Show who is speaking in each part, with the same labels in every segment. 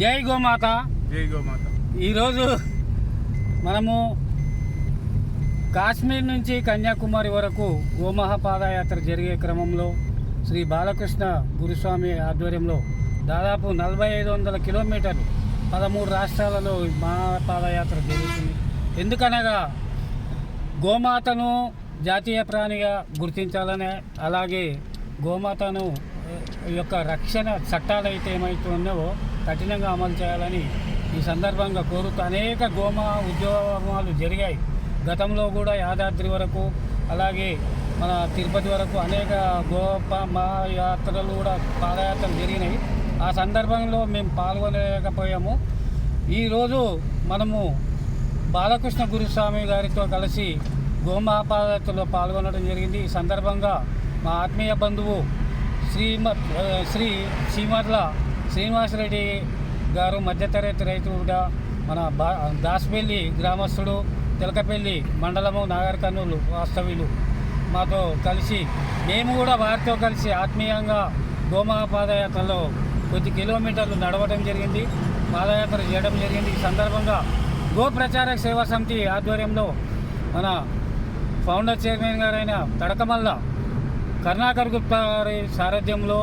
Speaker 1: జై గోమాత.
Speaker 2: జై గోమాత.
Speaker 1: ఈరోజు మనము కాశ్మీర్ నుంచి కన్యాకుమారి వరకు గోమహ పాదయాత్ర జరిగే క్రమంలో శ్రీ బాలకృష్ణ గురుస్వామి ఆధ్వర్యంలో దాదాపు నలభై ఐదు వందల కిలోమీటర్లు పదమూడు రాష్ట్రాలలో ఈ మహా పాదయాత్ర జరుగుతుంది. ఎందుకనగా గోమాతను జాతీయ ప్రాణిగా గుర్తించాలనే అలాగే గోమాతను యొక్క రక్షణ చట్టాలు అయితే ఏమైతే ఉన్నావో కఠినంగా అమలు చేయాలని ఈ సందర్భంగా కోరుతూ అనేక గోమా ఉద్యమాలు జరిగాయి. గతంలో కూడా యాదాద్రి వరకు అలాగే మన తిరుపతి వరకు అనేక గోప మా యాత్రలు కూడా పాదయాత్రలు జరిగినాయి. ఆ సందర్భంలో మేము పాల్గొనలేకపోయాము. ఈరోజు మనము బాలకృష్ణ గురుస్వామి గారితో కలిసి గోమాపాదయాత్రలో పాల్గొనడం జరిగింది. ఈ సందర్భంగా మా ఆత్మీయ బంధువు శ్రీమత్ శ్రీ శ్రీమర్ల శ్రీనివాసరెడ్డి గారు మధ్యతరగతి రైతుగా మన బా దాసపల్లి గ్రామస్తుడు తిలకపల్లి మండలము నాగర్ కర్నూలు వాస్తవ్యులు. మాతో కలిసి మేము కూడా వారితో కలిసి ఆత్మీయంగా గోమా పాదయాత్రలో కొద్ది కిలోమీటర్లు నడవడం జరిగింది. పాదయాత్ర చేయడం జరిగింది. ఈ సందర్భంగా గో ప్రచారక సేవా సమితి ఆధ్వర్యంలో మన ఫౌండర్ చైర్మన్ గారైన తడకమల్ల కర్ణాకర్ గుప్తా గారి సారథ్యంలో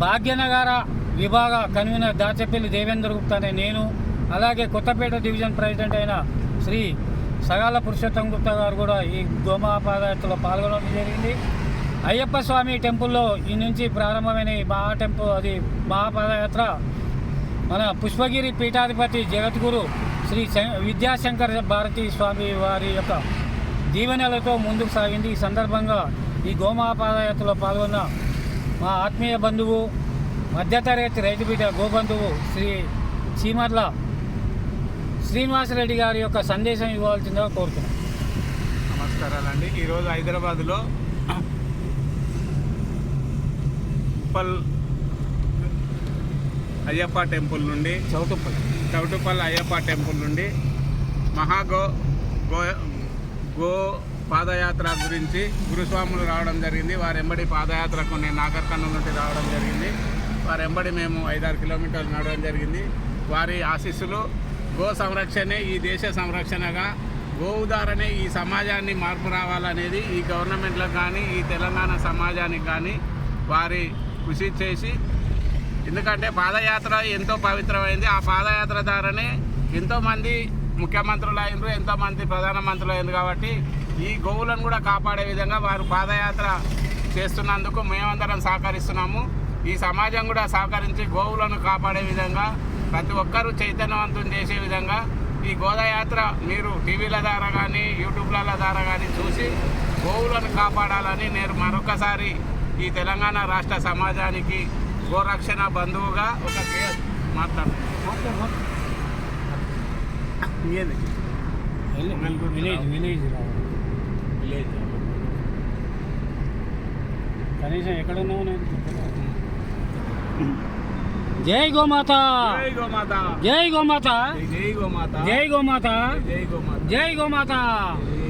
Speaker 1: భాగ్యనగర విభాగ కన్వీనర్ దాచపల్లి దేవేంద్ర గుప్తా అనే నేను అలాగే కొత్తపేట డివిజన్ ప్రెసిడెంట్ అయిన శ్రీ సగాల పురుషోత్తం గుప్తా గారు కూడా ఈ గోమా పాదయాత్రలో పాల్గొనడం జరిగింది. అయ్యప్ప స్వామి టెంపుల్లో ఈ నుంచి ప్రారంభమైన ఈ మహా టెంపుల్ అది మహాపాదయాత్ర మన పుష్పగిరి పీఠాధిపతి జగద్గురు శ్రీ శం- విద్యాశంకర భారతీ స్వామి వారి యొక్క దీవెనలతో ముందుకు సాగింది. ఈ సందర్భంగా ఈ గోమా పాదయాత్రలో పాల్గొన్న మా ఆత్మీయ బంధువు మధ్యతరగతి రైతు బిడ్డ గోబంధువు శ్రీ చీమర్ల శ్రీనివాసరెడ్డి గారి యొక్క సందేశం ఇవ్వాల్సిందిగా కోరుతున్నాం.
Speaker 2: నమస్కారాలండి. ఈరోజు హైదరాబాద్లో ఉప్పల్ అయ్యప్ప టెంపుల్ నుండి
Speaker 1: చౌటుప్పల్.
Speaker 2: చౌటుపల్లి అయ్యప్ప టెంపుల్ నుండి మహాగో గో గో పాదయాత్ర గురించి గురుస్వాములు రావడం జరిగింది. వారి ఎంబడి పాదయాత్రకు నేను నాగర్కర్నూలు నుండి రావడం జరిగింది. వారి ఎంబడి మేము ఐదారు కిలోమీటర్లు నడవడం జరిగింది. వారి ఆశీస్సులు గో సంరక్షణే ఈ దేశ సంరక్షణగా. గోవుదారనే ఈ సమాజాన్ని మార్పు రావాలనేది ఈ గవర్నమెంట్లకు కానీ ఈ తెలంగాణ సమాజానికి కానీ వారి కృషి చేసి ఎందుకంటే పాదయాత్ర ఎంతో పవిత్రమైంది. ఆ పాదయాత్ర ద్వారానే ఎంతోమంది ముఖ్యమంత్రులు అయినరు ఎంతోమంది ప్రధానమంత్రులు అయింది కాబట్టి ఈ గోవులను కూడా కాపాడే విధంగా వారు పాదయాత్ర చేస్తున్నందుకు మేమందరం సహకరిస్తున్నాము. ఈ సమాజం కూడా సహకరించి గోవులను కాపాడే విధంగా ప్రతి ఒక్కరూ చైతన్యవంతం చేసే విధంగా ఈ గోదాయాత్ర మీరు టీవీల ద్వారా కానీ యూట్యూబ్ల ద్వారా కానీ చూసి గోవులను కాపాడాలని నేను మరొకసారి ఈ తెలంగాణ రాష్ట్ర సమాజానికి గోరక్షణ బంధువుగా ఒక కేస్ మాట్లాడుతున్నాను.
Speaker 1: విలేజ్ విలేజ్
Speaker 2: విలేజ్
Speaker 1: కనీసం ఎక్కడ ఉన్నావు నేను జై గోమాత.
Speaker 2: జై గోమాత.
Speaker 1: జై గోమాత.
Speaker 2: జై గోమాత.
Speaker 1: జై గోమాత.
Speaker 2: జై గోమాత.
Speaker 1: జై గోమాత.
Speaker 2: జై